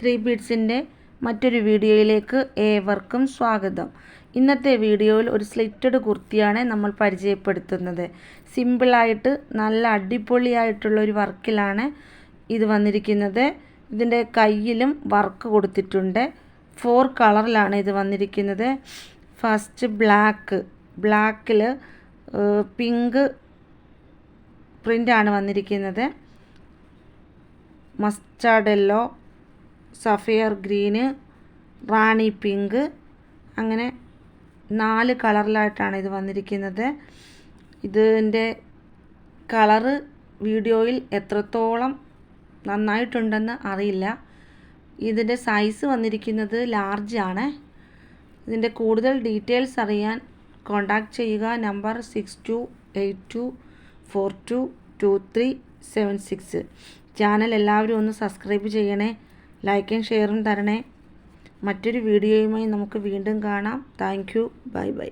Three ബീഡ്സിന്റെ മറ്റൊരു വീഡിയോയിലേക്ക് ഏവർക്കും സ്വാഗതം. ഇന്നത്തെ വീഡിയോയിൽ ഒരു സ്ലിറ്റഡ് കുർത്തിയാണ് നമ്മൾ പരിചയപ്പെടുത്തുന്നത്. സിമ്പിളായിട്ട് നല്ല അടിപൊളിയായിട്ടുള്ള ഒരു വർക്കിലാണ് ഇത് വന്നിരിക്കുന്നത്. ഇതിന്റെ കയ്യിലും വർക്ക് കൊടുത്തിട്ടുണ്ട്. ഫോർ കളറിലാണ് ഇത് വന്നിരിക്കുന്നത്. First black. ബ്ലാക്കിൽ പിങ്ക് പ്രിന്റാണ് വന്നിരിക്കുന്നത്. Mustard yellow sapphire green rani pink അങ്ങനെ നാല് കളറിലായിട്ടാണ് ഇത് വന്നിരിക്കുന്നത്. ഇതിന്റെ കളറ് വീഡിയോയിൽ എത്രത്തോളം നന്നായിട്ടുണ്ടെന്ന് അറിയില്ല. ഇതിന്റെ സൈസ് വന്നിരിക്കുന്നത് ലാർജ് ആണ്. ഇതിന്റെ കൂടുതൽ ഡീറ്റെയിൽസ് അറിയാൻ കോണ്ടാക്ട് ചെയ്യുക. Number six two eight two four two two three seven six channel എല്ലാവരും ഒന്ന് സബ്സ്ക്രൈബ് ചെയ്യണേ. ലൈക്കും ഷെയറും തരണേ. മറ്റൊരു വീഡിയോയുമായി നമുക്ക് വീണ്ടും കാണാം. Thank you. Bye bye.